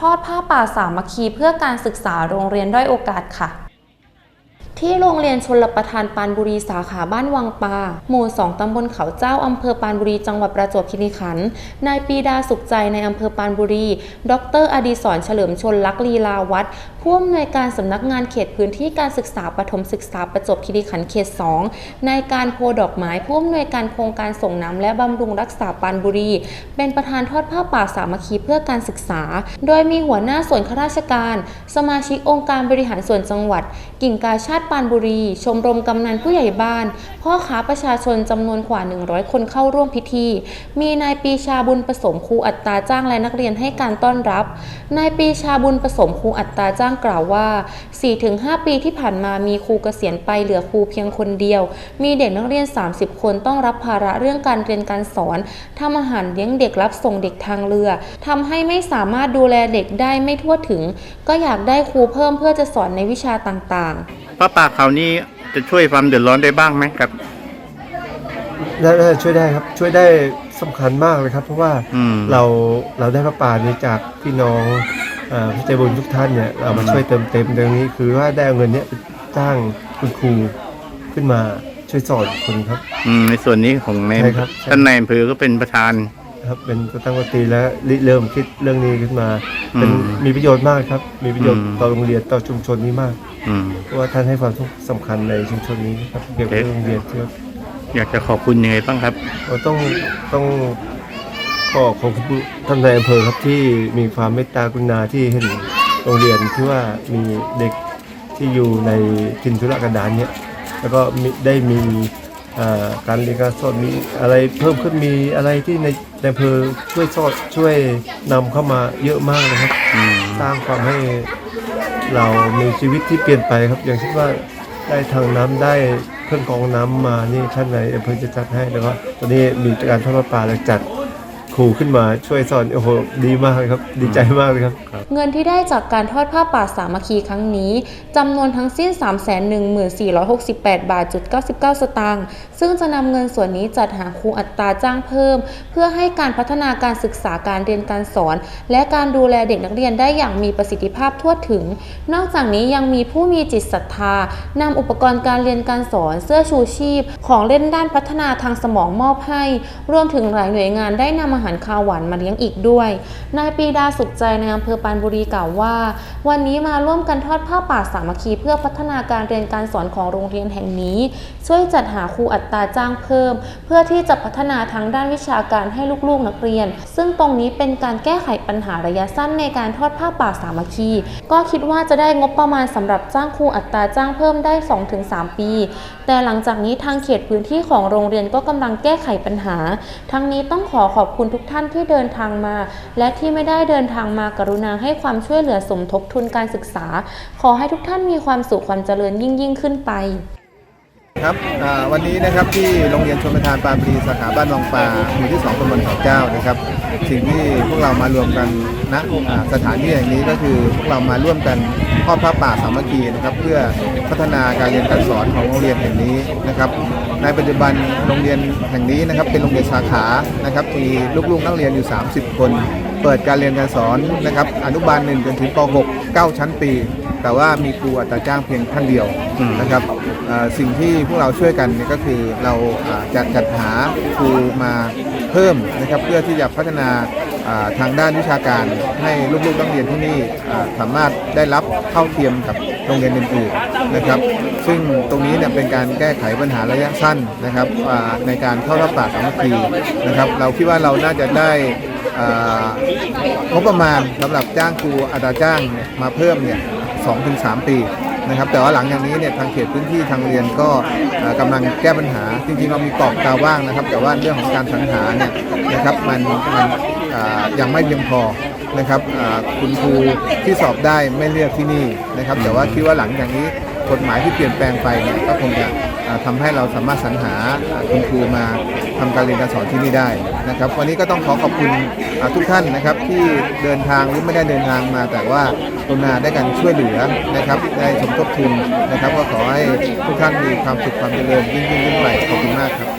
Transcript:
ทอดผ้าป่าสามัคคีเพื่อการศึกษาโรงเรียนด้อยโอกาสค่ะ ที่โรงเรียนชลประทานปานบุรีสาขาบ้านวังปา หมู่ 2 ตำบลเขาเจ้า อำเภอปานบุรี จังหวัดประจวบคีรีขันธ์ นายปีดาสุขใจในอำเภอปานบุรี ดรอดีศรเฉลิมชนลักษ์ลีลาวัฒน์ผู้อำนวยการสำนักงานเขตพื้นที่การศึกษาปฐมศึกษาประจวบคีรีขันธ์เขต2นายการโพดอกไม้ผู้อำนวยการโครงการส่งน้ำและบำรุงรักษาปานบุรี เป็นประธานทอดผ้าป่าสามัคคีเพื่อการศึกษา โดยมีหัวหน้าส่วนข้าราชการ สมาชิกองค์การบริหารส่วนจังหวัด กิ่งกาชาติปานบุรี ชมรมกำนันผู้ใหญ่บ้าน พ่อค้าประชาชนจำนวนกว่า 100 คนเข้าร่วมพิธี มีนายปีชาบุญผสมครูอัตราจ้างและนักเรียนให้การต้อนรับ นายปีชาบุญผสมครูอัตราจ้างกล่าวว่า 4-5 ปีที่ผ่านมามีครูเกษียณไปเหลือครูเพียงคนเดียว มีเด็กนักเรียน 30 คนต้องรับภาระเรื่องการเรียนการสอนทำอาหารเลี้ยงเด็กรับส่งเด็กทางเรือทำให้ไม่สามารถดูแลเด็กได้ไม่ทั่วถึง ก็อยากได้ครูเพิ่มเพื่อจะสอนในวิชาต่างๆ พระป่าเขาวนี้จะช่วยความเดือดร้อนได้บ้างไหมครับ ได้ได้ช่วยได้ครับช่วยได้สำคัญมากเลยครับ เพราะว่าอืม เราเราได้พระป่านี้จากพี่น้องเอ่อผู้ใจบุญทุกท่านเนี่ยเรามาอืมช่วยเติมเต็มตรงนี้ คือว่าได้เอาเงินเนี้ยไปจ้างคุณครูขึ้นมาช่วยสอนคนครับ อืมในส่วนนี้ของในใช่ครับใช่ท่านนายอำเภอก็เป็นประธาน ครับเป็นตัวตั้งปตีและริเริ่มคิดเรื่องนี้ขึ้นมา เป็นอืมมีประโยชน์มากครับ มีประโยชน์อืม ต่อโรงเรียนต่อชุมชนนี้มากอืม เพราะว่าท่านให้ความสำคัญในชุมชนนี้ครับเกี่ยวกับโอเคเรื่องโรงเรียนครับ อยากจะขอบคุณยังไงบ้างครับ เราต้องต้องขอขอบคุณท่านนายอำเภอครับที่มีความเมตตากรุณาที่เห็นโรงเรียนที่ว่ามีเด็กที่อยู่ในทินธุรกันดารเนี่ยแล้วก็มีได้มีเอ่อ การเรียนการสอนมีอะไรเพิ่มขึ้นมีอะไรที่ในในอำเภอช่วยสอนช่วยนำเข้ามาเยอะมากนะครับอืมสร้างความให้เรามีชีวิตที่เปลี่ยนไปครับ อย่างเช่นว่าได้ทางน้ำได้เครื่องกรองน้ำมานี่ท่านในอำเภอจะจัดให้แล้วก็ตอนนี้มีการทอดประปาแล้วจัด ครูขึ้นมาช่วยสอนโอ้โหดีมากเลยครับดีใจมากเลยครับ เงินที่ได้จากการทอดผ้าป่าสามัคคีครั้งนี้จำนวนทั้งสิ้น 31468 บาทจุด99 สตางค์ซึ่งจะนำเงินส่วนนี้จัดหาครูอัตราจ้างเพิ่ม เพื่อให้การพัฒนาการศึกษาการเรียนการสอน และการดูแลเด็กนักเรียนได้อย่างมีประสิทธิภาพทั่วถึง นอกจากนี้ยังมีผู้มีจิตศรัทธานำอุปกรณ์การเรียนการสอนเสื้อชูชีพ ของเล่นด้านพัฒนาทางสมองมอบให้ รวมถึงหลายหน่วยงานได้นำอาหารคาวหวานมาเลี้ยงอีกด้วย นายปีดาสุขใจในอำเภอปานบุรีกล่าวว่า วันนี้มาร่วมกันทอดผ้าป่าสามัคคีเพื่อพัฒนาการเรียนการสอนของโรงเรียนแห่งนี้ ช่วยจัดหาครูอัตราจ้างเพิ่ม เพื่อที่จะพัฒนาทางด้านวิชาการให้ลูกๆนักเรียน ซึ่งตรงนี้เป็นการแก้ไขปัญหาระยะสั้นในการทอดผ้าป่าสามัคคี ก็คิดว่าจะได้งบประมาณสำหรับจ้างครูอัตราจ้างเพิ่มได้ 2-3 ปี แต่หลังจากนี้ทางเขตพื้นที่ของโรงเรียนก็กำลังแก้ไขปัญหา ทั้งนี้ต้องขอขอบคุณทุกท่านที่เดินทางมา และที่ไม่ได้เดินทางมากรุณาให้ความช่วยเหลือสมทบทุนการศึกษา ขอให้ทุกท่านมีความสุขความเจริญยิ่งยิ่งขึ้นไปครับวันนี้นะครับที่โรงเรียนชนประทานปาบรีสาขาบ้านวังปลาหมู่ที่2ตำบลเขาเจ้านะครับ สิ่งที่พวกเรามารวมกัน ณสถานที่แห่งนี้ก็คือพวกเรามาร่วมกันทอดผ้าป่าสามัคคีนะครับ เพื่อพัฒนาการเรียนการสอนของโรงเรียนแห่งนี้นะครับ ในปัจจุบันโรงเรียนแห่งนี้นะครับ เป็นโรงเรียนสาขานะครับมีลูกๆนักเรียนอยู่ 30 คน เปิดการเรียนการสอนนะครับ อนุบาล1จนถึงป .6 9 ชั้นปี แต่ว่ามีครูอัตราจ้างเพียงท่านเดียวนะครับสิ่งที่พวกเราช่วยกันก็คือเราอ่าจะจัดหาครูมาเพิ่มนะครับ เพื่อที่จะพัฒนา ทางด้านวิชาการให้ลูกๆนักเรียนที่นี่สามารถได้รับเท่าเทียมกับโรงเรียนอื่นๆนะครับ ซึ่งตรงนี้เนี่ยเป็นการแก้ไขปัญหาระยะสั้นนะครับในการเข้ารับป่าสามัคคีนะครับ เราคิดว่าเราน่าจะได้อ่างบประมาณสำหรับจ้างครูอัตราจ้างมาเพิ่มเนี่ยสองถึงสามปีนะครับแต่ว่าหลังจากนี้เนี่ยทางเขตพื้นที่ทางเรียนก็เอ่อกำลังแก้ปัญหา จริงๆเรามีกรอบตาว่างนะครับ แต่ว่าเรื่องของการสรรหาเนี่ยนะครับมันมัน ยังไม่เพียงพอนะครับคุณครูที่สอบได้ไม่เลือกที่นี่นะครับ แต่ว่าคิดว่าหลังจากนี้กฎหมายที่เปลี่ยนแปลงไปเนี่ยก็คงจะอ่าทำให้เราสามารถสรรหาคุณครูมาทำการเรียนการสอนที่นี่ได้นะครับ วันนี้ก็ต้องขอขอบคุณทุกท่านนะครับที่เดินทางหรือไม่ได้เดินทางมา แต่ว่ากรุณาได้กันช่วยเหลือนะครับได้สมทบทุนนะครับ ก็ขอให้ทุกท่านมีความสุขความเจริญยิ่งยิ่งขึ้นไปขอบคุณมากครับ